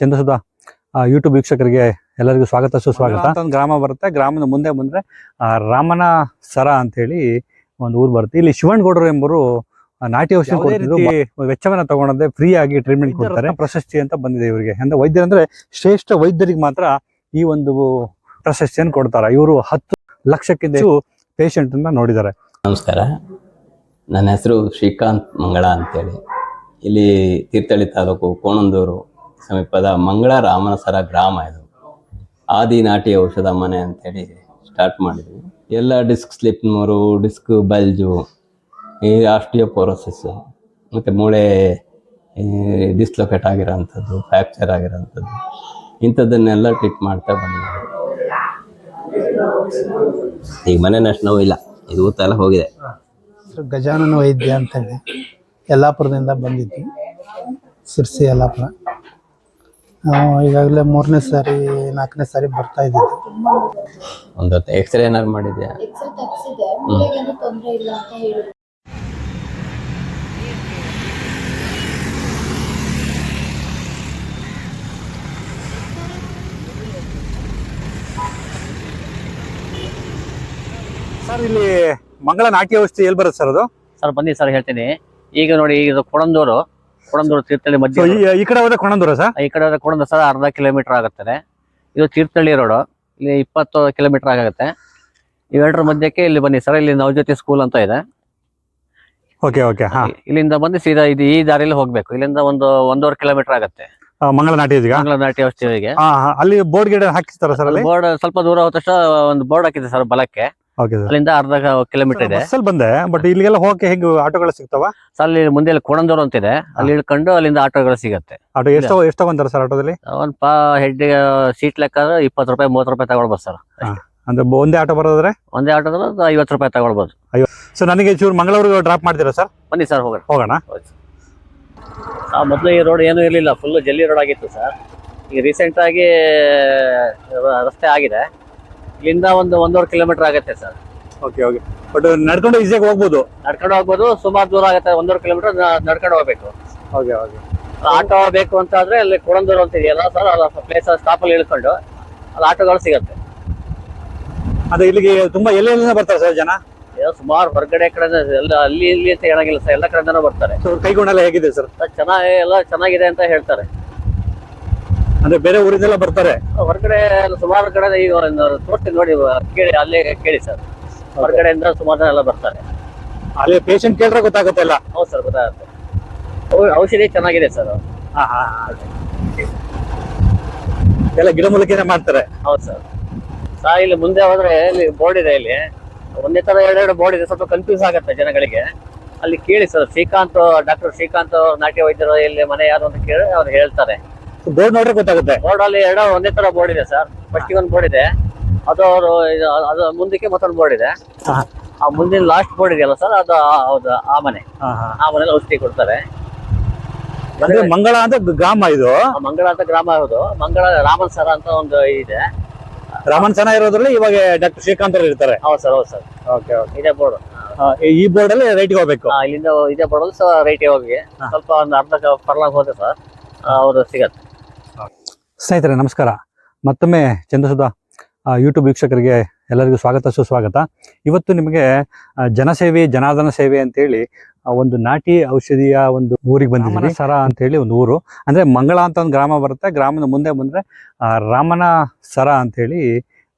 ಚಂದ್ರಸುಧಾ YouTube ವೀಕ್ಷಕರಿಗೆ ಎಲ್ಲರಿಗೂ ಸ್ವಾಗತ ಸುಸ್ವಾಗತ. ಅಂತ ಒಂದು ಗ್ರಾಮ ಬರುತ್ತೆ. ಗ್ರಾಮದ ಮುಂದೆ ಬಂದ್ರೆ ಆ, ರಾಮನ ಸರ ಅಂತ ಹೇಳಿ ಒಂದು ಊರು ಬರುತ್ತೆ. ಇಲ್ಲಿ ಶಿವಣ್ಗೌಡರು ಎಂಬರು ನಾಟಿ ಔಷಧಿ ಕೊಡ್ತಿದ್ರು ವೆಚ್ಚವನ್ನ ತಗೊಂಡಂತೆ ಫ್ರೀ ಆಗಿ ಟ್ರೀಟ್ಮೆಂಟ್ ಕೊಡ್ತಾರೆ. ಪ್ರಶಸ್ತಿ ಅಂತ ಬಂದಿದೆ ಇವರಿಗೆ. ಅಂದ್ರೆ ವೈದ್ಯರಂದ್ರೆ ಶ್ರೇಷ್ಠ ವೈದ್ಯರಿಗೆ ಮಾತ್ರ ಈ ಒಂದು ಪ್ರಶಸ್ತಿಯನ್ನು ಕೊಡ್ತಾರೆ. ಇವರು ಹತ್ತು ಲಕ್ಷಕ್ಕಿಂತ ಹೆಚ್ಚು ಪೇಷಂಟ್ ಅನ್ನ ನೋಡಿದ್ದಾರೆ. ನಮಸ್ಕಾರ. ನನ್ನ ಹೆಸರು ಶ್ರೀಕಾಂತ್ ಮಂಗಳ ಅಂತೇಳಿ. ಇಲ್ಲಿ ತೀರ್ಥಹಳ್ಳಿ ತಾಲೂಕು ಕೋಣಂದೂರು ಸಮೀಪದ ಮಂಗಳ ರಾಮನಸರ ಗ್ರಾಮ ಇದು. ಆದಿ ನಾಟಿ ಔಷಧ ಮನೆ ಅಂತೇಳಿ ಸ್ಟಾರ್ಟ್ ಮಾಡಿದ್ವಿ. ಎಲ್ಲ ಡಿಸ್ಕ್ ಸ್ಲಿಪ್ ಮೂರು ಡಿಸ್ಕ್ ಬಲ್ಜು ಈ ಆಸ್ಟಿಯೋಪೋರೋಸಿಸ್ಸು ಮತ್ತು ಮೂಳೆ ಡಿಸ್ಲೊಕೇಟ್ ಆಗಿರೋಂಥದ್ದು ಫ್ರ್ಯಾಕ್ಚರ್ ಆಗಿರೋಂಥದ್ದು, ಇಂಥದ್ದನ್ನೆಲ್ಲ ಟ್ರೀಟ್ ಮಾಡ್ತಾ ಬಂದಿದ್ದೀವಿ ಈಗ ಮನೆ ನಷ್ಟು ನೋವು ಇಲ್ಲ. ಇದು ಊತ ಹೋಗಿದೆ. ಗಜಾನನ ವೈದ್ಯ ಅಂತೇಳಿ, ಯಲ್ಲಾಪುರದಿಂದ ಬಂದಿದ್ವಿ. ಸಿರ್ಸಿ ಯಲ್ಲಾಪುರ. ನಾವು ಈಗಾಗಲೇ ಮೂರನೇ ಸಾರಿ ನಾಲ್ಕನೇ ಸಾರಿ ಬರ್ತಾ ಇದ್ದಿದ್ದು ಒಂದು ಹೊತ್ತು ಎಕ್ಸ್ರೇ ಏನಾದ್ರು ಮಾಡಿದ್ಯಾ? ಎಕ್ಸ್ರೇ ತಗ್ಸಿದೆ ಮೂಳೆಗೇನು ತೊಂದರೆ ಇಲ್ಲ ಅಂತ ಹೇಳಿದ್ರು. ಸರ್ ಇಲ್ಲಿ ಮಂಗಳ ನಾಟ್ಯ ವ್ಯವಸ್ಥೆ ಎಲ್ಲಿ ಬರುತ್ತೆ ಸರ್ ಅದು? ಸರ್ ಬನ್ನಿ ಸರ್ ಹೇಳ್ತೀನಿ. ಈಗ ನೋಡಿ ಈಗ ಇದು ಕೊಡಂದೂರು. ಕೊಡಂದೂರು ತೀರ್ಥಹಳ್ಳಿ ಮಧ್ಯ ಈ ಈ ಕಡೆ ಹೋದ್ರೆ ಕೊಣಂದೂರು ಸರ್? ಈ ಕಡೆ ಹೋದ್ರೆ ಕೊಣಂದೂರು ಸರ್ ಅರ್ಧ ಕಿಲೋಮೀಟರ್ ಆಗುತ್ತದೆ. ಇದು ತೀರ್ಥಹಳ್ಳಿ ರೋಡು. ಇಲ್ಲಿ ಇಪ್ಪತ್ತು ಕಿಲೋಮೀಟರ್ ಆಗುತ್ತೆ. ಇವೆರಡರ ಮಧ್ಯಕ್ಕೆ ಇಲ್ಲಿ ಬನ್ನಿ ಸರ್ ಇಲ್ಲಿ ನವಜ್ಯೋತಿ ಸ್ಕೂಲ್ ಅಂತ ಇದೆ. ಓಕೆ ಓಕೆ ಹಾ. ಇಲ್ಲಿಂದ ಬಂದು ಸೀದಾ ಇದು ಈ ದಾರಿಯಲ್ಲಿ ಹೋಗ್ಬೇಕು. ಇಲ್ಲಿಂದ ಒಂದು ಒಂದೂವರೆ ಕಿಲೋಮೀಟರ್ ಆಗುತ್ತೆ. ಮಂಗಳನಾಟಿ ಮಂಗಳ ನಾಟ್ಯ ಔಷಧಿಗೆ ಹಾ. ಅಲ್ಲಿ ಬೋರ್ಡ್ ಗಿಡ ಹಾಕಿಸ್ತಾರ ಸರ್ ಅಲ್ಲಿ? ಬೋರ್ಡ್ ಸ್ವಲ್ಪ ದೂರ ಹೋದ ತಕ್ಷಣ ಒಂದು ಬೋರ್ಡ್ ಹಾಕಿದೆ ಸರ್ ಬಲಕ್ಕೆ. ಅಲ್ಲಿಂದ ಅರ್ಧ ಕಿಲೋಮೀಟರ್ ಇದೆ. ಬಸ್ಸಲ್ಲಿ ಬಂದೆ ಬಟ್ ಇಲ್ಲಿಗೆಲ್ಲ ಹೋಗಕ್ಕೆ ಹೆಂಗ್ ಆಟೋಗಳು ಸಿಗ್ತಾವ? ಸರ್ ಅಲ್ಲಿ ಮುಂದೆ ಕೋಣಂದೂರು ಅಂತ ಇದೆ. ಅಲ್ಲಿ ಇಳ್ಕೊಂಡು ಅಲ್ಲಿಂದ ಆಟೋಗಳು ಸಿಗುತ್ತೆ. ಆಟೋ ಎಷ್ಟು ಎಷ್ಟು ತಗೊಂತಾರೆ ಸರ್ ಆಟೋದಲ್ಲಿ? ಒಂದ್ ಪಾ ಹೆಡ್ ಸೀಟ್ ಲೆಕ್ಕ ಇಪ್ಪತ್ತು ರೂಪಾಯಿ ಮೂವತ್ತು ರೂಪಾಯಿ ತಗೊಳ್ಬೋದು ಸರ್. ಅಂದ್ರೆ ಒಂದೇ ಆಟೋ ಬರೋದ್ರೆ ಒಂದೇ ಆಟೋದ್ರೆ ಐವತ್ತು ರೂಪಾಯಿ ತಗೊಳ್ಬೋದು. ಸೊ ನನಗೆ ಚೂರು ಮಂಗಳೂರಿಗೆ ಡ್ರಾಪ್ ಮಾಡ್ತೀರಾ ಸರ್? ಬನ್ನಿ ಸರ್ ಹೋಗೋಣ. ಹೋಗೋಣ. ಮೊದಲು ಈ ರೋಡ್ ಏನೂ ಇರಲಿಲ್ಲ. ಫುಲ್ ಜಲ್ಲಿ ರೋಡ್ ಆಗಿತ್ತು ಸರ್. ಈಗ ರೀಸೆಂಟ್ ಆಗಿ ರಸ್ತೆ ಆಗಿದೆ. ಇಲ್ಲಿಂದ ಒಂದು ಒಂದೂವರೆ ಕಿಲೋಮೀಟರ್ ಆಗುತ್ತೆ ಸರ್ ಓಕೆ ಓಕೆ ಬಟ್ ನಡ್ಕೊಂಡು ಈಸಿಯಾಗಿ ಹೋಗ್ಬೋದು? ನಡ್ಕೊಂಡು ಹೋಗ್ಬೋದು ಸುಮಾರು ದೂರ ಆಗುತ್ತೆ ಒಂದೂವರೆ ಕಿಲೋಮೀಟರ್ ನಡ್ಕೊಂಡು ಹೋಗ್ಬೇಕು. ಓಕೆ ಓಕೆ ಆಟೋ ಬೇಕು ಅಂತ ಆದ್ರೆ ಅಲ್ಲಿ ಕೊಡಂದೂರು ಅಂತ ಇದೆಯಲ್ಲ ಸರ್ ಅಲ್ಲ ಪ್ಲೇಸ್ ಸ್ಟಾಪಲ್ಲಿ ಇಳ್ಕೊಂಡು ಅಲ್ಲಿ ಆಟೋಗಳು ಸಿಗುತ್ತೆ. ಅದೇ ಇಲ್ಲಿಗೆ ತುಂಬಾ ಎಲ್ಲೆಲ್ಲಿಂದ ಬರ್ತಾರೆ ಸರ್ ಜನ? ಸುಮಾರು ಹೊರಗಡೆ ಕಡೆ ಎಲ್ಲ ಅಲ್ಲಿ ಇಲ್ಲಿ ಅಂತ ಹೇಳಂಗಿಲ್ಲ ಸರ್ ಎಲ್ಲ ಕಡೆಯಿಂದನೂ ಬರ್ತಾರೆ. ಕೈಗೊಂಡೆಲ್ಲ ಹೇಗಿದೆ ಸರ್ ಚೆನ್ನಾಗಿ ಎಲ್ಲ ಚೆನ್ನಾಗಿದೆ ಅಂತ ಹೇಳ್ತಾರೆ. ಅಂದ್ರೆ ಬೇರೆ ಊರಿಂದೆಲ್ಲ ಬರ್ತಾರೆ? ಹೊರಗಡೆ ಸುಮಾರು ಕಡೆ ಈಗ ತೋರಿಸ್ತೀನಿ ನೋಡಿ ಕೇಳಿ ಅಲ್ಲೇ ಕೇಳಿ ಸರ್. ಹೊರಗಡೆಯಿಂದ ಸುಮಾರು ಜನ ಎಲ್ಲ ಬರ್ತಾರೆ. ಅಲ್ಲಿ ಪೇಷಂಟ್ ಕೇಳಿದ್ರೆ ಗೊತ್ತಾಗುತ್ತೆ ಅಲ್ಲ ಹೌದು ಸರ್ ಗೊತ್ತಾಗುತ್ತೆ. ಔಷಧಿ ಚೆನ್ನಾಗಿದೆ ಸರ್. ಎಲ್ಲ ಗಿಡ ಎಲ್ಲ ಗಿಡಮೂಲಿಕೆನೆ ಮಾಡ್ತಾರೆ? ಹೌದು ಸರ್. ಸಾ ಇಲ್ಲಿ ಮುಂದೆ ಹೋದ್ರೆ ಇಲ್ಲಿ ಬೋರ್ಡ್ ಇದೆ ಇಲ್ಲಿ. ಒಂದೇ ತರ ಎರಡೆರಡು ಬೋರ್ಡ್ ಇದೆ ಸ್ವಲ್ಪ ಕನ್ಫ್ಯೂಸ್ ಆಗುತ್ತೆ ಜನಗಳಿಗೆ. ಅಲ್ಲಿ ಕೇಳಿ ಸರ್ ಶ್ರೀಕಾಂತ್ ಡಾಕ್ಟರ್ ಶ್ರೀಕಾಂತ್ ನಾಟ್ಯ ವೈದ್ಯರು ಇಲ್ಲಿ ಮನೆ ಯಾರು ಅಂತ ಕೇಳಿ ಅವ್ರು ಹೇಳ್ತಾರೆ. ಬೋರ್ಡ್ ನೋಡ್ರೆ ಗೊತ್ತಾಗುತ್ತೆ. ಬೋರ್ಡ್ ಅಲ್ಲಿ ಎರಡು ಒಂದೇ ತರ ಬೋರ್ಡ್ ಇದೆ ಸರ್ ಫಸ್ಟ್ ಒಂದು ಬೋರ್ಡ್ ಇದೆ. ಅದು ಅವರು ಅದು ಮುಂದಕ್ಕೆ ಮತ್ತೊಂದು ಬೋರ್ಡ್ ಇದೆ. ಆ ಮುಂದಿನ ಲಾಸ್ಟ್ ಬೋರ್ಡ್ ಇದೆಯಲ್ಲ ಸರ್ ಅದು ಹೌದು ಆ ಮನೆ. ಆ ಮನೇಲಿ ಔಷಧಿ ಕೊಡ್ತಾರೆ. ಅಂದ್ರೆ ಮಂಗಳ ಅಂತ ಗ್ರಾಮ ಇದು? ಮಂಗಳ ಅಂತ ಗ್ರಾಮ ಇರೋದು ಮಂಗಳ ರಾಮನ್ ಸರ ಅಂತ ಒಂದು ಇದೆ. ರಾಮನ್ ಸರ ಇರೋದ್ರಲ್ಲಿ ಇವಾಗ ಡಾಕ್ಟರ್ ಶ್ರೀಕಾಂತ್ ಅವ್ರು ಇರ್ತಾರೆ. ಹೌದು ಸರ್ ಹೌದು ಸರ್ ಓಕೆ ಓಕೆ. ಇದೇ ಬೋರ್ಡ್ ಈ ಬೋರ್ಡ್ ಅಲ್ಲಿ ರೈಟ್ ಹೋಗ್ಬೇಕು. ಇಲ್ಲಿಂದ ಇದೇ ಬೋರ್ಡ್ ಸೊ ರೈಟ್ ಹೋಗಿ. ಸ್ವಲ್ಪ ಒಂದು ಅರ್ಧ ಪರ್ಲಾಗ್ ಹೋದ್ರೆ ಸರ್ ಅವರು ಸಿಗತ್ತೆ. ಸ್ನೇಹಿತರೆ ನಮಸ್ಕಾರ. ಮತ್ತೊಮ್ಮೆ ಚಂದಸದ ಯೂಟ್ಯೂಬ್ ವೀಕ್ಷಕರಿಗೆ ಎಲ್ಲರಿಗೂ ಸ್ವಾಗತ ಸುಸ್ವಾಗತ. ಇವತ್ತು ನಿಮಗೆ ಜನಸೇವೆ ಜನಾರ್ದನ ಸೇವೆ ಅಂತೇಳಿ ಒಂದು ನಾಟಿ ಔಷಧಿಯ ಒಂದು ಊರಿಗೆ ಬಂದಿದ್ದೀನಿ ಸರ ಅಂತೇಳಿ ಒಂದು ಊರು. ಅಂದ್ರೆ ಮಂಗಳ ಅಂತ ಒಂದು ಗ್ರಾಮ ಬರುತ್ತೆ. ಗ್ರಾಮದ ಮುಂದೆ ಬಂದ್ರೆ ರಾಮನ ಸರ ಅಂತೇಳಿ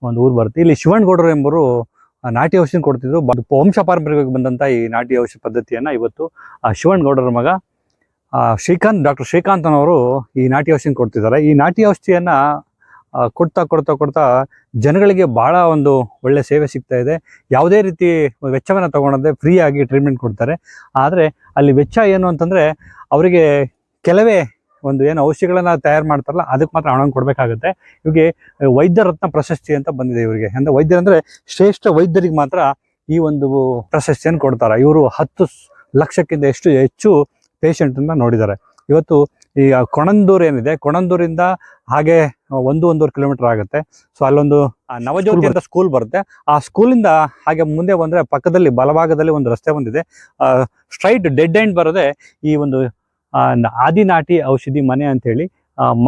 ಒಂದು ಊರು ಬರುತ್ತೆ. ಇಲ್ಲಿ ಶಿವಣ್ಗೌಡರು ಎಂಬರು ನಾಟಿ ಔಷಧಿ ಕೊಡ್ತಿದ್ರು. ವಂಶ ಪಾರಂಪರ್ಯವಾಗಿ ಬಂದಂತ ಈ ನಾಟಿ ಔಷಧಿ ಪದ್ಧತಿಯನ್ನ ಇವತ್ತು ಆ, ಶಿವಣ್ಣಗೌಡರ ಮಗ ಶ್ರೀಕಾಂತ್, ಡಾಕ್ಟರ್ ಶ್ರೀಕಾಂತನವರು ಈ ನಾಟಿ ಔಷಧಿ ಕೊಡ್ತಿದ್ದಾರೆ. ಈ ನಾಟಿ ಔಷಧಿಯನ್ನು ಕೊಡ್ತಾ ಕೊಡ್ತಾ ಕೊಡ್ತಾ ಜನಗಳಿಗೆ ಬಹಳ ಒಂದು ಒಳ್ಳೆ ಸೇವೆ ಸಿಗ್ತಾ ಇದೆ. ಯಾವುದೇ ರೀತಿ ವೆಚ್ಚವನ್ನು ತೊಗೊಳದೆ ಫ್ರೀ ಆಗಿ ಟ್ರೀಟ್ಮೆಂಟ್ ಕೊಡ್ತಾರೆ. ಆದರೆ ಅಲ್ಲಿ ವೆಚ್ಚ ಏನು ಅಂತಂದ್ರೆ ಅವರಿಗೆ ಕೆಲವೇ ಒಂದು ಏನು ಔಷಧಿಗಳನ್ನ ತಯಾರು ಮಾಡ್ತಾರಲ್ಲ, ಅದಕ್ಕೆ ಮಾತ್ರ ಹಣ ಕೊಡಬೇಕಾಗುತ್ತೆ. ಇವರಿಗೆ ವೈದ್ಯ ರತ್ನ ಪ್ರಶಸ್ತಿ ಅಂತ ಬಂದಿದೆ ಇವರಿಗೆ. ಅಂದ್ರೆ ವೈದ್ಯರಂದರೆ ಶ್ರೇಷ್ಠ ವೈದ್ಯರಿಗೆ ಮಾತ್ರ ಈ ಒಂದು ಪ್ರಶಸ್ತಿಯನ್ನು ಕೊಡ್ತಾರೆ. ಇವರು ಹತ್ತು ಲಕ್ಷಕ್ಕಿಂತ ಎಷ್ಟು ಹೆಚ್ಚು ಪೇಷಂಟನ್ನು ನೋಡಿದ್ದಾರೆ. ಇವತ್ತು ಈ ಕೊಣಂದೂರು ಏನಿದೆ? ಕೊಣಂದೂರಿಂದ ಹಾಗೆ ಒಂದು ಒಂದೂವರೆ ಕಿಲೋಮೀಟರ್ ಆಗುತ್ತೆ. ಸೊ ಅಲ್ಲೊಂದು ನವಜ್ಯೋತಿ ಅಂತ ಸ್ಕೂಲ್ ಬರುತ್ತೆ. ಆ ಸ್ಕೂಲಿಂದ ಹಾಗೆ ಮುಂದೆ ಬಂದ್ರೆ ಪಕ್ಕದಲ್ಲಿ ಬಲಭಾಗದಲ್ಲಿ ಒಂದು ರಸ್ತೆ ಬಂದಿದೆ. ಸ್ಟ್ರೈಟ್ ಡೆಡ್ ಎಂಡ್ ಬರೋದೆ ಈ ಒಂದು ಆದಿನಾಟಿ ಔಷಧಿ ಮನೆ ಅಂತೇಳಿ ಹೇಳಿ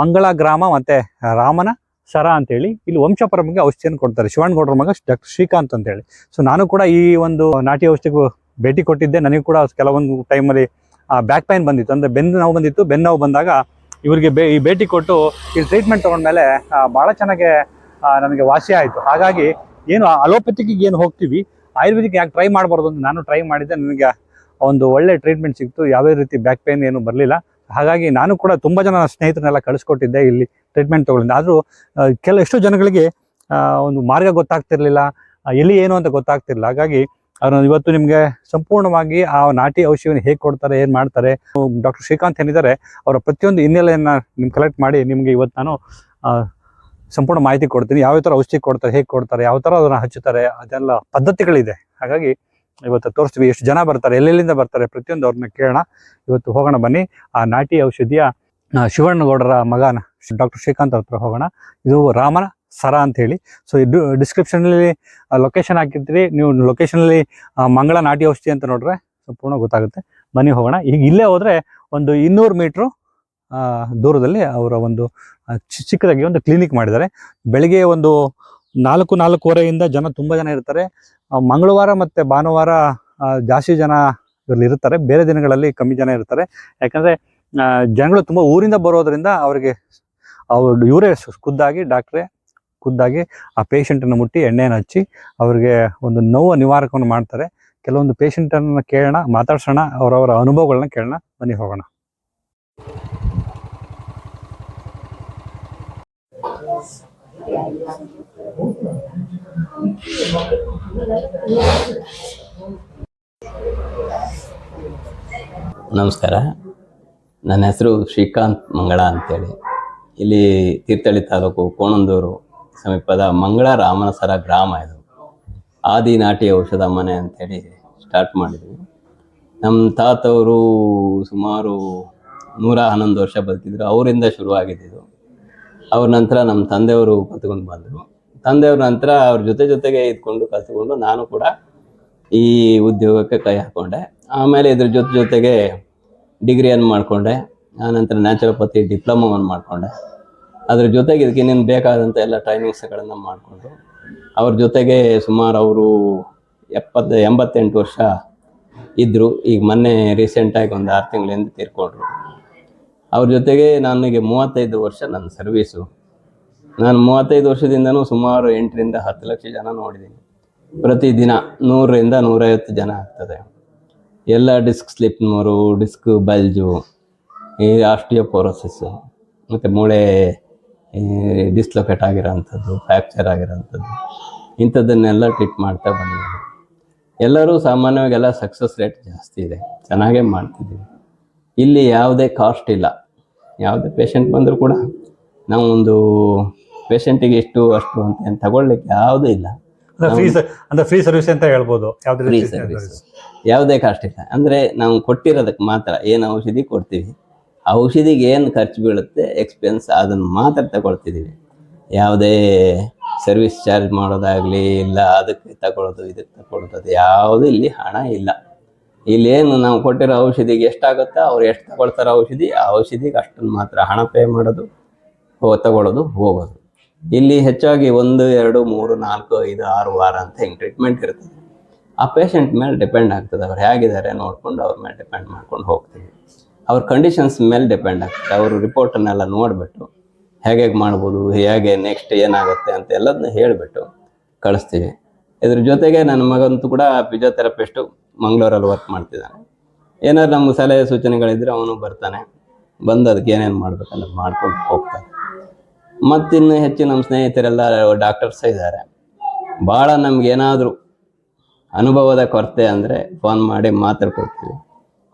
ಮಂಗಳ ಗ್ರಾಮ ಮತ್ತೆ ರಾಮನ ಸರ ಅಂತೇಳಿ ಇಲ್ಲಿ ವಂಶಪರಮಗೆ ಔಷಧಿಯನ್ನು ಕೊಡ್ತಾರೆ. ಶಿವಣ್ಣಗೌಡರ ಮಗ ಡಾಕ್ಟರ್ ಶ್ರೀಕಾಂತ್ ಅಂತೇಳಿ. ಸೊ ನಾನು ಕೂಡ ಈ ಒಂದು ನಾಟಿ ಔಷಧಿಗೂ ಭೇಟಿ ಕೊಟ್ಟಿದ್ದೆ. ನನಗೆ ಕೂಡ ಕೆಲವೊಂದು ಟೈಮಲ್ಲಿ ಬ್ಯಾಕ್ ಪೈನ್ ಬಂದಿತ್ತು. ಅಂದರೆ ಬೆನ್ನು ನೋವು ಬಂದಿತ್ತು. ಬೆನ್ನು ನೋವು ಬಂದಾಗ ಇವರಿಗೆ ಬೇ ಈ ಭೇಟಿ ಕೊಟ್ಟು ಈ ಟ್ರೀಟ್ಮೆಂಟ್ ತೊಗೊಂಡ್ಮೇಲೆ ಭಾಳ ಚೆನ್ನಾಗಿ ಆ, ನನಗೆ ವಾಸಿ ಆಯಿತು. ಹಾಗಾಗಿ ಏನು ಅಲೋಪತಿಗೆ ಏನು ಹೋಗ್ತೀವಿ ಆಯುರ್ವೇದಿಕ್ ಯಾಕೆ ಟ್ರೈ ಮಾಡಬಾರ್ದು ಅಂತ ನಾನು ಟ್ರೈ ಮಾಡಿದ್ದೆ. ನನಗೆ ಒಂದು ಒಳ್ಳೆ ಟ್ರೀಟ್ಮೆಂಟ್ ಸಿಕ್ತು. ಯಾವುದೇ ರೀತಿ ಬ್ಯಾಕ್ ಪೇನ್ ಏನು ಬರಲಿಲ್ಲ. ಹಾಗಾಗಿ ನಾನು ಕೂಡ ತುಂಬ ಜನ ಸ್ನೇಹಿತರನ್ನೆಲ್ಲ ಕಳಿಸ್ಕೊಟ್ಟಿದ್ದೆ ಇಲ್ಲಿ ಟ್ರೀಟ್ಮೆಂಟ್ ತೊಗೊಂಡಿದ್ದೆ ಆದರೂ ಕೆಲ ಎಷ್ಟೋ ಜನಗಳಿಗೆ ಒಂದು ಮಾರ್ಗ ಗೊತ್ತಾಗ್ತಿರ್ಲಿಲ್ಲ. ಆ, ಎಲ್ಲಿ ಏನು ಅಂತ ಗೊತ್ತಾಗ್ತಿರ್ಲಿಲ್ಲ. ಹಾಗಾಗಿ ಅವ್ರು ಇವತ್ತು ನಿಮಗೆ ಸಂಪೂರ್ಣವಾಗಿ ಆ ನಾಟಿ ಔಷಧಿಯನ್ನು ಹೇಗೆ ಕೊಡ್ತಾರೆ, ಏನು ಮಾಡ್ತಾರೆ, ಡಾಕ್ಟರ್ ಶ್ರೀಕಾಂತ್ ಏನಿದ್ದಾರೆ ಅವರ ಪ್ರತಿಯೊಂದು ಹಿನ್ನೆಲೆಯನ್ನು ನಿಮ್ಗೆ ಕಲೆಕ್ಟ್ ಮಾಡಿ ನಿಮಗೆ ಇವತ್ತು ನಾನು ಸಂಪೂರ್ಣ ಮಾಹಿತಿ ಕೊಡ್ತೀನಿ. ಯಾವ ಥರ ಔಷಧಿ ಕೊಡ್ತಾರೆ, ಹೇಗೆ ಕೊಡ್ತಾರೆ, ಯಾವ ಥರ ಅದನ್ನು ಹಚ್ಚುತ್ತಾರೆ, ಅದೆಲ್ಲ ಪದ್ಧತಿಗಳಿದೆ. ಹಾಗಾಗಿ ಇವತ್ತು ತೋರಿಸ್ತೀವಿ, ಎಷ್ಟು ಜನ ಬರ್ತಾರೆ, ಎಲ್ಲೆಲ್ಲಿಂದ ಬರ್ತಾರೆ, ಪ್ರತಿಯೊಂದು ಅವ್ರನ್ನ ಕೇಳೋಣ. ಇವತ್ತು ಹೋಗೋಣ ಬನ್ನಿ. ಆ ನಾಟಿ ಔಷಧಿಯ ಶಿವಣ್ಣಗೌಡರ ಮಗನ, ಡಾಕ್ಟರ್ ಶ್ರೀಕಾಂತ್ ಹತ್ರ ಹೋಗೋಣ. ಇದು ರಾಮನ ಸರ ಅಂತ ಹೇಳಿ. ಸೊ ಇದು ಡಿಸ್ಕ್ರಿಪ್ಷನಲ್ಲಿ ಲೊಕೇಶನ್ ಹಾಕಿರ್ತೀರಿ. ನೀವು ಲೊಕೇಶನಲ್ಲಿ ಮಂಗಳ ನಾಟಿ ಔಷಧಿ ಅಂತ ನೋಡ್ರೆ ಸಂಪೂರ್ಣ ಗೊತ್ತಾಗುತ್ತೆ. ಬನ್ನಿ ಹೋಗೋಣ. ಈಗ ಇಲ್ಲೇ ಹೋದರೆ ಒಂದು ಇನ್ನೂರು ಮೀಟ್ರು ದೂರದಲ್ಲಿ ಅವರ ಒಂದು ಚಿಕ್ಕದಾಗಿ ಒಂದು ಕ್ಲಿನಿಕ್ ಮಾಡಿದ್ದಾರೆ. ಬೆಳಿಗ್ಗೆ ಒಂದು ನಾಲ್ಕು, ನಾಲ್ಕೂವರೆಯಿಂದ ಜನ ತುಂಬ ಜನ ಇರ್ತಾರೆ. ಮಂಗಳವಾರ ಮತ್ತು ಭಾನುವಾರ ಜಾಸ್ತಿ ಜನ ಇದರಲ್ಲಿ ಇರ್ತಾರೆ. ಬೇರೆ ದಿನಗಳಲ್ಲಿ ಕಮ್ಮಿ ಜನ ಇರ್ತಾರೆ. ಯಾಕಂದರೆ ಜನಗಳು ತುಂಬ ಊರಿಂದ ಬರೋದ್ರಿಂದ ಅವರಿಗೆ, ಅವ್ರು, ಇವರೇ ಖುದ್ದಾಗಿ ಡಾಕ್ಟ್ರೇ ಖುದ್ದಾಗಿ ಆ ಪೇಷಂಟನ್ನು ಮುಟ್ಟಿ ಎಣ್ಣೆಯನ್ನು ಹಚ್ಚಿ ಅವರಿಗೆ ಒಂದು ನೋವು ನಿವಾರಕವನ್ನು ಮಾಡ್ತಾರೆ. ಕೆಲವೊಂದು ಪೇಷಂಟನ್ನು ಕೇಳೋಣ, ಮಾತಾಡ್ಸೋಣ, ಅವರವರ ಅನುಭವಗಳನ್ನ ಕೇಳೋಣ. ಬನ್ನಿ ಹೋಗೋಣ. ನಮಸ್ಕಾರ. ನನ್ನ ಹೆಸರು ಶ್ರೀಕಾಂತ್ ಮಂಗಳ ಅಂತೇಳಿ. ಇಲ್ಲಿ ತೀರ್ಥಹಳ್ಳಿ ತಾಲೂಕು ಕೋಣಂದೂರು ಸಮೀಪದ ಮಂಗಳ ರಾಮನಸರ ಗ್ರಾಮ ಇದು. ಆದಿ ನಾಟಿ ಔಷಧ ಮನೆ ಅಂತೇಳಿ ಸ್ಟಾರ್ಟ್ ಮಾಡಿದ್ವಿ. ನಮ್ಮ ತಾತವರು ಸುಮಾರು ನೂರ ಹನ್ನೊಂದು ವರ್ಷ ಬದುಕಿದ್ರು. ಅವರಿಂದ ಶುರುವಾಗಿದ್ದು ಅವ್ರ ನಂತರ ನಮ್ಮ ತಂದೆಯವರು ಕಲ್ತ್ಕೊಂಡು ಬಂದರು. ತಂದೆಯವ್ರ ನಂತರ ಅವ್ರ ಜೊತೆ ಜೊತೆಗೆ ಇದ್ಕೊಂಡು ಕಲ್ತ್ಕೊಂಡು ನಾನು ಕೂಡ ಈ ಉದ್ಯೋಗಕ್ಕೆ ಕೈ ಹಾಕ್ಕೊಂಡೆ ಆಮೇಲೆ ಇದ್ರ ಜೊತೆ ಜೊತೆಗೆ ಡಿಗ್ರಿಯನ್ನು ಮಾಡಿಕೊಂಡೆ. ಆನಂತರ ನ್ಯಾಚುರೋಪತಿ ಡಿಪ್ಲೊಮೊವನ್ನು ಮಾಡಿಕೊಂಡೆ. ಅದ್ರ ಜೊತೆಗೆ ಇದಕ್ಕೆ ಇನ್ನೇನು ಬೇಕಾದಂಥ ಎಲ್ಲ ಟ್ರೈನಿಂಗ್ಸ್ಗಳನ್ನು ಮಾಡಿಕೊಂಡು, ಅವ್ರ ಜೊತೆಗೆ ಸುಮಾರು ಅವರು ಎಪ್ಪತ್ತು ಎಂಬತ್ತೆಂಟು ವರ್ಷ ಇದ್ದರು ಈಗ ಮೊನ್ನೆ ರೀಸೆಂಟಾಗಿ ಒಂದು ಆರು ತಿಂಗಳಿಂದ ತೀರ್ಕೊಂಡ್ರು. ಅವ್ರ ಜೊತೆಗೆ ನನಗೆ ಮೂವತ್ತೈದು ವರ್ಷ ನನ್ನ ಸರ್ವೀಸು ನಾನು ಮೂವತ್ತೈದು ವರ್ಷದಿಂದನೂ ಸುಮಾರು ಎಂಟರಿಂದ ಹತ್ತು ಲಕ್ಷ ಜನ ನೋಡಿದ್ದೀನಿ ಪ್ರತಿದಿನ ನೂರರಿಂದ ನೂರೈವತ್ತು ಜನ ಆಗ್ತದೆ. ಎಲ್ಲ ಡಿಸ್ಕ್ ಸ್ಲಿಪ್ ನೋರು ಡಿಸ್ಕ್ ಬಲ್ಜು ಈ ಆಸ್ಟಿಯೋಪೋರೋಸಿಸ್ಸು ಮತ್ತು ಮೂಳೆ ಡಿಸ್ಲೊಕೇಟ್ ಆಗಿರೋವಂಥದ್ದು ಫ್ರ್ಯಾಕ್ಚರ್ ಆಗಿರೋವಂಥದ್ದು ಇಂಥದ್ದನ್ನೆಲ್ಲ ಟ್ರೀಟ್ ಮಾಡ್ತಾ ಬಂದಿದ್ದೀವಿ ಎಲ್ಲರೂ ಸಾಮಾನ್ಯವಾಗೆಲ್ಲ ಸಕ್ಸಸ್ ರೇಟ್ ಜಾಸ್ತಿ ಇದೆ. ಚೆನ್ನಾಗೇ ಮಾಡ್ತಿದ್ದೀವಿ. ಇಲ್ಲಿ ಯಾವುದೇ ಕಾಸ್ಟ್ ಇಲ್ಲ. ಯಾವುದೇ ಪೇಷಂಟ್ ಬಂದರೂ ಕೂಡ ನಾವು ಒಂದು ಪೇಷಂಟಿಗೆ ಇಷ್ಟು ಅಷ್ಟು ಅಂತ ತಗೊಳ್ಳಿಕ್ಕೆ ತಗೊಳ್ಲಿಕ್ಕೆ ಯಾವುದೂ ಇಲ್ಲ. ಅಂದ್ರೆ ಫ್ರೀ ಸರ್ವಿಸ್ ಅಂತ ಹೇಳ್ಬೋದು. ಯಾವುದೇ ಫ್ರೀ ಸರ್ವಿಸ್. ಯಾವುದೇ ಕಾಸ್ಟ್ ಇಲ್ಲ. ಅಂದರೆ ನಾವು ಕೊಟ್ಟಿರೋದಕ್ಕೆ ಮಾತ್ರ ಏನು ಔಷಧಿ ಕೊಡ್ತೀವಿ. ಔಷಧಿಗೆ ಏನು ಖರ್ಚು ಬೀಳುತ್ತೆ? ಎಕ್ಸ್ಪೆನ್ಸ್ ಅದನ್ನು ಮಾತ್ರ ತಗೊಳ್ತಿದ್ದೀವಿ ಯಾವುದೇ ಸರ್ವಿಸ್ ಚಾರ್ಜ್ ಮಾಡೋದಾಗಲಿ ಇಲ್ಲ, ಅದಕ್ಕೆ ತಗೊಳ್ಳೋದು, ಇದಕ್ಕೆ ತಗೊಳ್ಳೋದು, ಯಾವುದೂ ಇಲ್ಲಿ ಹಣ ಇಲ್ಲ. ಇಲ್ಲೇನು ನಾವು ಕೊಟ್ಟಿರೋ ಔಷಧಿಗೆ ಎಷ್ಟಾಗುತ್ತೋ ಅವ್ರು ಎಷ್ಟು ತಗೊಳ್ತಾರೆ ಔಷಧಿ, ಆ ಔಷಧಿಗೆ ಅಷ್ಟನ್ನು ಮಾತ್ರ ಹಣ ಪೇ ಮಾಡೋದು, ಹೋ, ತಗೊಳ್ಳೋದು, ಹೋಗೋದು. ಇಲ್ಲಿ ಹೆಚ್ಚಾಗಿ ಒಂದು, ಎರಡು, ಮೂರು, ನಾಲ್ಕು, ಐದು, ಆರು ವಾರ ಅಂತ ಹಿಂಗೆ ಟ್ರೀಟ್ಮೆಂಟ್ ಇರ್ತದೆ. ಆ ಪೇಷಂಟ್ ಮೇಲೆ ಡಿಪೆಂಡ್ ಆಗ್ತದೆ ಅವ್ರು ಹೇಗಿದ್ದಾರೆ ನೋಡ್ಕೊಂಡು ಅವ್ರ ಮೇಲೆ ಡಿಪೆಂಡ್ ಮಾಡ್ಕೊಂಡು ಹೋಗ್ತೀವಿ. ಅವ್ರ ಕಂಡೀಷನ್ಸ್ ಮೇಲೆ ಡಿಪೆಂಡ್ ಆಗುತ್ತೆ ಅವರು ರಿಪೋರ್ಟನ್ನೆಲ್ಲ ನೋಡಿಬಿಟ್ಟು ಹೇಗೆ ಮಾಡ್ಬೋದು, ಹೇಗೆ ನೆಕ್ಸ್ಟ್ ಏನಾಗುತ್ತೆ ಅಂತ ಎಲ್ಲದನ್ನ ಹೇಳಿಬಿಟ್ಟು ಕಳಿಸ್ತೀವಿ. ಇದ್ರ ಜೊತೆಗೆ ನನ್ನ ಮಗಂತೂ ಕೂಡ ಫಿಸಿಯೋಥೆರಪಿಸ್ಟು ಮಂಗಳೂರಲ್ಲಿ ವರ್ಕ್ ಮಾಡ್ತಿದ್ದಾನೆ. ಏನಾದ್ರು ನಮ್ಗೆ ಸಲಹೆ ಸೂಚನೆಗಳಿದ್ರೆ ಅವನು ಬರ್ತಾನೆ. ಬಂದು ಅದಕ್ಕೆ ಏನೇನು ಮಾಡ್ಬೇಕಂದ್ರೆ ಮಾಡ್ಕೊಂಡು ಹೋಗ್ತಾನೆ. ಮತ್ತಿನ್ನು ಹೆಚ್ಚು ನಮ್ಮ ಸ್ನೇಹಿತರೆಲ್ಲ ಡಾಕ್ಟರ್ಸ್ ಇದ್ದಾರೆ. ಭಾಳ ನಮ್ಗೆ ಏನಾದರೂ ಅನುಭವದ ಕೊರತೆ ಅಂದರೆ ಫೋನ್ ಮಾಡಿ ಮಾತಾಡ್ಕೊಡ್ತೀವಿ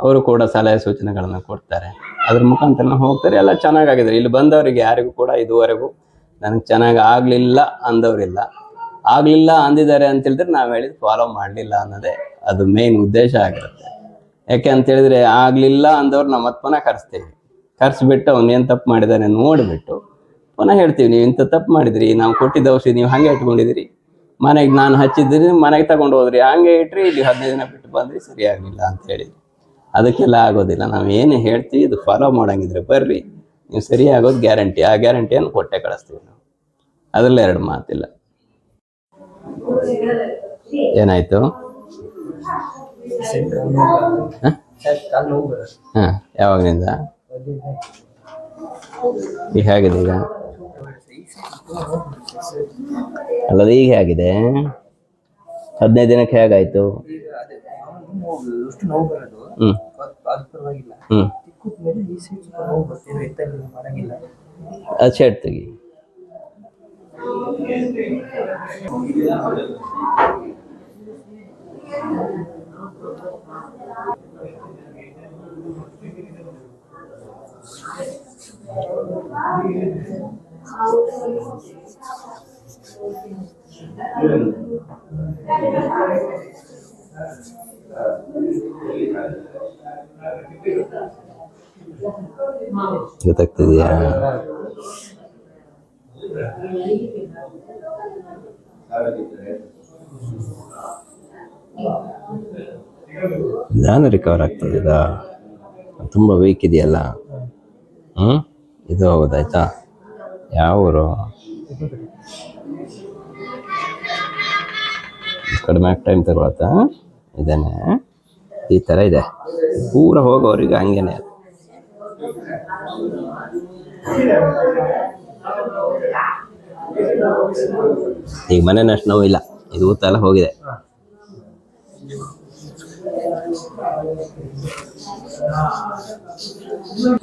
ಅವರು ಕೂಡ ಸಲಹೆ ಸೂಚನೆಗಳನ್ನು ಕೊಡ್ತಾರೆ. ಅದ್ರ ಮುಖಾಂತರ ಹೋಗ್ತಾರೆ, ಎಲ್ಲ ಚೆನ್ನಾಗಾಗಿದೆ. ಇಲ್ಲಿ ಬಂದವರಿಗೆ ಯಾರಿಗೂ ಕೂಡ ಇದುವರೆಗೂ ನನಗೆ ಚೆನ್ನಾಗಿ ಆಗಲಿಲ್ಲ ಅಂದವರಿಲ್ಲ. ಆಗಲಿಲ್ಲ ಅಂದಿದ್ದಾರೆ ಅಂತ ಹೇಳಿದ್ರೆ ನಾವು ಹೇಳಿದ್ ಫಾಲೋ ಮಾಡಲಿಲ್ಲ ಅನ್ನೋದೇ ಅದು ಮೇನ್ ಉದ್ದೇಶ ಆಗಿರುತ್ತೆ. ಯಾಕೆ ಅಂತ ಹೇಳಿದ್ರೆ ಆಗಲಿಲ್ಲ ಅಂದವ್ರು ನಮ್ಮ ಪುನಃ ಕರೆಸ್ತೀವಿ. ಕರೆಸ್ಬಿಟ್ಟು ಏನು ತಪ್ಪು ಮಾಡಿದ್ದಾನೆ ನೋಡಿಬಿಟ್ಟು ಪುನಃ ಹೇಳ್ತೀವಿ, ನೀವು ಇಂಥ ತಪ್ಪು ಮಾಡಿದ್ರಿ, ನಾವು ಕೊಟ್ಟಿದ್ದ ಔಷಧಿ ನೀವು ಹಾಗೆ ಇಟ್ಕೊಂಡಿದ್ದೀರಿ. ಮನೆಗೆ ನಾನು ಹಚ್ಚಿದ್ದೀನಿ ಮನೆಗೆ ತಗೊಂಡು ಹೋದ್ರಿ, ಹಂಗೆ ಇಟ್ರಿ, ಇಲ್ಲಿ ಹದಿನೈದು ದಿನ ಬಿಟ್ಟು ಬಂದ್ರಿ ಸರಿಯಾಗಲಿಲ್ಲ ಅಂತ ಹೇಳಿ ಅದಕ್ಕೆಲ್ಲ ಆಗೋದಿಲ್ಲ. ನಾವು ಏನು ಹೇಳ್ತೀವಿ ಇದು ಫಾಲೋ ಮಾಡೋಂಗಿದ್ರೆ ಬರ್ರಿ. ನೀವು ಸರಿ ಆಗೋದು ಗ್ಯಾರಂಟಿ ಆ ಗ್ಯಾರಂಟಿಯನ್ನು ಕೊಟ್ಟೆ ಕಳಿಸ್ತೀವಿ ನಾವು. ಅದರಲ್ಲಿ ಎರಡು ಮಾತಿಲ್ಲ. ಏನಾಯ್ತು? ಹಾಂ? ಯಾವಾಗಲಿಂದ? ಈಗ ಹೇಗಿದೆ ಈಗ? ಅಲ್ಲದ ಈಗ ಹೇಗಿದೆ? ಹದಿನೈದು ದಿನಕ್ಕೆ ಹೇಗಾಯ್ತು? ಹ್ಮ್. ಹ್ಮ್ ಅದು ಶರ್ಟ್ ತೆಗಿ ಗೊತ್ತಾಗ್ತಿದೆಯಾ? ಜ್ಞಾನ ರಿಕವರ್ ಆಗ್ತದ ತುಂಬ ವೀಕ್ ಇದೆಯಲ್ಲ. ಹ್ಞೂ ಇದು ಹೌದಾಯ್ತಾ? ಯಾವ ಊರು? ಕಡಿಮೆ ಟೈಮ್ ತಗೊಳತ್ತಾ ಇದೇನೆ. ಈ ಥರ ಇದೆ. ಪೂರ ಹೋಗೋರಿಗೆ ಹಂಗೇನೆ. ಈಗ ಮನೆ ಅಷ್ಟು ನೋವು ಇಲ್ಲ. ಇದು ಊತ ಎಲ್ಲ ಹೋಗಿದೆ.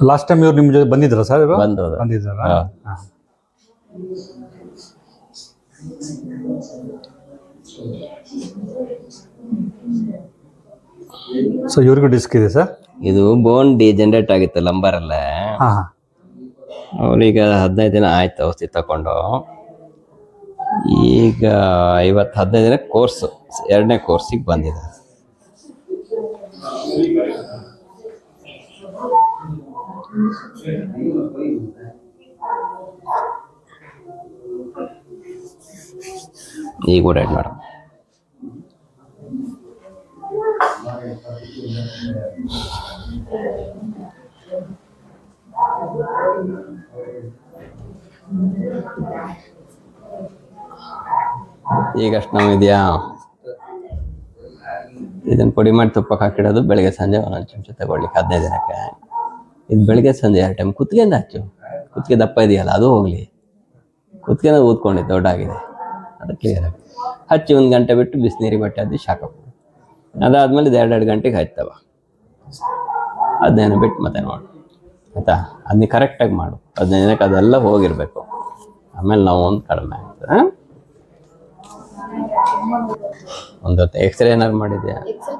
ಲಾಸ್ಟ್ ಟೈಮ್ ಇವ್ರು ನಿಮ್ಮ ಜೊತೆ ಬಂದಿದ್ರ ಸರ್ ಇವರು? ಬಂದಿದ್ದಾರ? ಹಾ. ಸೊ ಇವ್ರಿಗೂ ಡಿಸ್ಕ್ ಇದೆ ಸರ್ ಇದು ಬೋನ್ ಡಿಜೆನರೇಟ್ ಆಗಿತ್ತು ಲಂಬರಲ್ಲೇ ಹಾ ಹಾ. ಅವ್ರೀಗ ಹದಿನೈದು ದಿನ ಆಯ್ತು ಔಷಧಿ ತಗೊಂಡು. ಈಗ ಐವತ್ತು ಹದಿನೈದು ದಿನ ಕೋರ್ಸ್ ಎರಡನೇ ಕೋರ್ಸಿಗೆ ಬಂದಿದೆ. ಈಗ ಓಡಾಡಿ ಮೇಡಮ್ ಈಗ ಅಷ್ಟು ಇದೆಯಾ? ಇದನ್ನ ಪುಡಿ ಮಾಡಿ ತುಪ್ಪಕ್ಕೆ ಹಾಕಿಡೋದು ಬೆಳಗ್ಗೆ ಸಂಜೆ ಒಂದೊಂದು ಚಮಚ ತಗೊಳ್ಲಿಕ್ಕೆ ಹದಿನೈದು ದಿನಕ್ಕೆ. ಇದು ಬೆಳಗ್ಗೆ ಸಂಜೆ ಎರಡು ಟೈಮ್ ಕುತ್ತಿಗೆಯಿಂದ ಹಚ್ಚು ಕುತ್ತಿಗೆ ದಪ್ಪ ಇದೆಯಲ್ಲ, ಅದು ಹೋಗಲಿ. ಕುತ್ತಿಗೆನ ಊದ್ಕೊಂಡಿದ್ದು ದೊಡ್ಡಾಗಿದೆ. ಅದು ಕ್ಲಿಯರ್ ಆಗಿ ಹಚ್ಚಿ ಒಂದು ಗಂಟೆ ಬಿಟ್ಟು ಬಿಸಿನೀರಿಗೆ ಬಟ್ಟೆ ಅದು ಶಾಖ ಅದಾದ್ಮೇಲೆ ಇದು ಎರಡೆರಡು ಗಂಟೆಗೆ ಹಾಯ್ತವ ಹದಿನೈದು ಬಿಟ್ಟು ಮತ್ತೆ ನೋಡು. ಆಯ್ತಾ? ಅದನ್ನ ಕರೆಕ್ಟಾಗಿ ಮಾಡು. ಹದಿನೈದು ದಿನಕ್ಕೆ ಅದೆಲ್ಲ ಹೋಗಿರಬೇಕು. ಆಮೇಲೆ ನಾವು ಒಂದು ಕಡಿಮೆ ಆಗ್ತದೆ ಹಾಂ? ಒಂದು ಎಕ್ಸ್ರೇ ಏನಾರು ಮಾಡಿದ್ಯಾ? ಎಕ್ಸ್ರೇ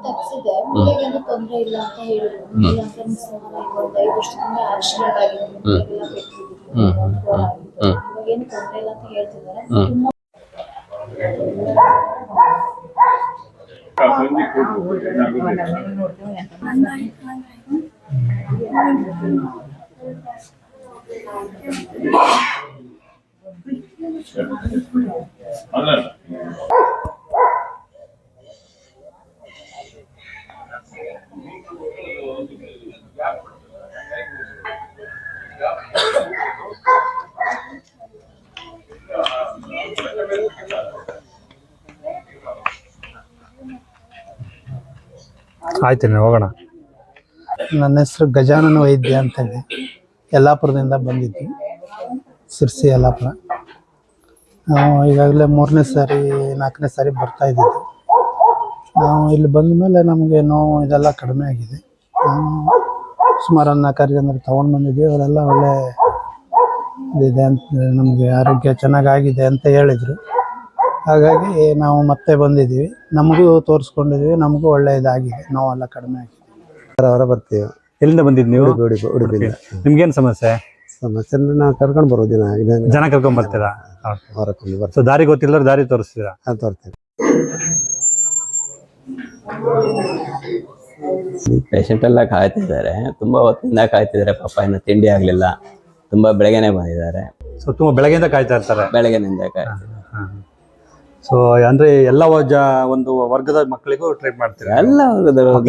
ತಪ್ಪಿಸಿದೆ ಮೂಳೆಗೇನು ತೊಂದರೆ ಇಲ್ಲ ಅಂತ ಹೇಳಿದ್ರು ಇಲ್ಲ ಅಂತ ಸುಮಾರು ಒಂದು ಐದು ವರ್ಷದಿಂದ ಆಕ್ಸಿಡೆಂಟ್ ಆಗಿದೆ ಮೂಳೆಗೆಲ್ಲ ಪೆಟ್ಟು ಹ್ಮ್, ಬಿದ್ದಿತ್ತು, ಹ್ಮ್, ಆಗಿತ್ತು. ಹ್ಮ್. ಇವಾಗೇನು ತೊಂದರೆ ಇಲ್ಲ ಅಂತ ಹೇಳ್ತಿದ್ದಾರೆ ಹ್ಮ್. ನೀವು ಹೋಗೋಣ. ನನ್ನ ಹೆಸರು ಗಜಾನನ ವೈದ್ಯ ಅಂತೇಳಿ. ಯಲ್ಲಾಪುರದಿಂದ ಬಂದಿದ್ವಿ. ಸಿರ್ಸಿ ಯಲ್ಲಾಪುರ. ನಾವು ಈಗಾಗಲೇ ಮೂರನೇ ಸಾರಿ, ನಾಲ್ಕನೇ ಸಾರಿ ಬರ್ತಾ ಇದ್ದಿದ್ದು. ನಾವು ಇಲ್ಲಿ ಬಂದ ಮೇಲೆ ನಮಗೆ ನೋವು ಇದೆಲ್ಲ ಕಡಿಮೆ ಆಗಿದೆ. ಸುಮಾರು ಒಂದು ನಾಲ್ಕಾರು ಜನರು ತೊಗೊಂಡು ಬಂದಿದ್ವಿ ಅವರೆಲ್ಲ ಒಳ್ಳೆ ಇದೆ ಅಂತ ನಮಗೆ ಆರೋಗ್ಯ ಚೆನ್ನಾಗಾಗಿದೆ ಅಂತ ಹೇಳಿದರು. ಹಾಗಾಗಿ ನಾವು ಮತ್ತೆ ಬಂದಿದ್ದೀವಿ. ನಮಗೂ ತೋರಿಸ್ಕೊಂಡಿದ್ದೀವಿ ನಮಗೂ ಒಳ್ಳೆಯದಾಗಿದೆ ನೋವೆಲ್ಲ ಕಡಿಮೆ ಆಗಿದೆ. ವಾರ ಬರ್ತೀವಿ. ಎಲ್ಲಿಂದ ಬಂದಿದ್ದು ನೀವು? ಉಡುಪಿ ಉಡುಪಿ ಉಡುಪಿಯಿಂದ. ನಿಮ್ಗೇನು ಸಮಸ್ಯೆ? ಸಮಸ್ಯೆ ಅಂದ್ರೆ ನಾವು ಕರ್ಕೊಂಡು ಬರೋ ದಿನ. ಜನ ಕರ್ಕೊಂಡ್ ಬರ್ತೀರಾ? ಸೊ ದಾರಿ ಗೊತ್ತಿಲ್ಲ ದಾರಿ ತೋರಿಸ್ತೀರಾ? ಅದು ತೋರ್ತೀವಿ ಪೇಷಂಟ್ ಎಲ್ಲ ಕಾಯ್ತಿದ್ದಾರೆ. ತುಂಬಾ ಹೊತ್ತಿಂದ ಕಾಯ್ತಿದ್ದಾರೆ. ಪಾಪ ಇನ್ನು ತಿಂಡಿ ಆಗ್ಲಿಲ್ಲ. ತುಂಬಾ ಬೆಳಗ್ಗೆನೆ ಬಂದಿದ್ದಾರೆ. ಸೊ ತುಂಬಾ ಬೆಳಗ್ಗೆಯಿಂದ ಕಾಯ್ತಾ ಇರ್ತಾರೆ. ಬೆಳಗ್ಗೆನಿಂದ ಕಾಯ್ತಿದ್ದಾರೆ. ಸೊ ಅಂದ್ರೆ ಎಲ್ಲ ಜ- ಒಂದು ವರ್ಗದ ಮಕ್ಕಳಿಗೂ ಟ್ರೀಟ್ ಮಾಡ್ತೀರಾ ಎಲ್ಲ ವರ್ಗದವರು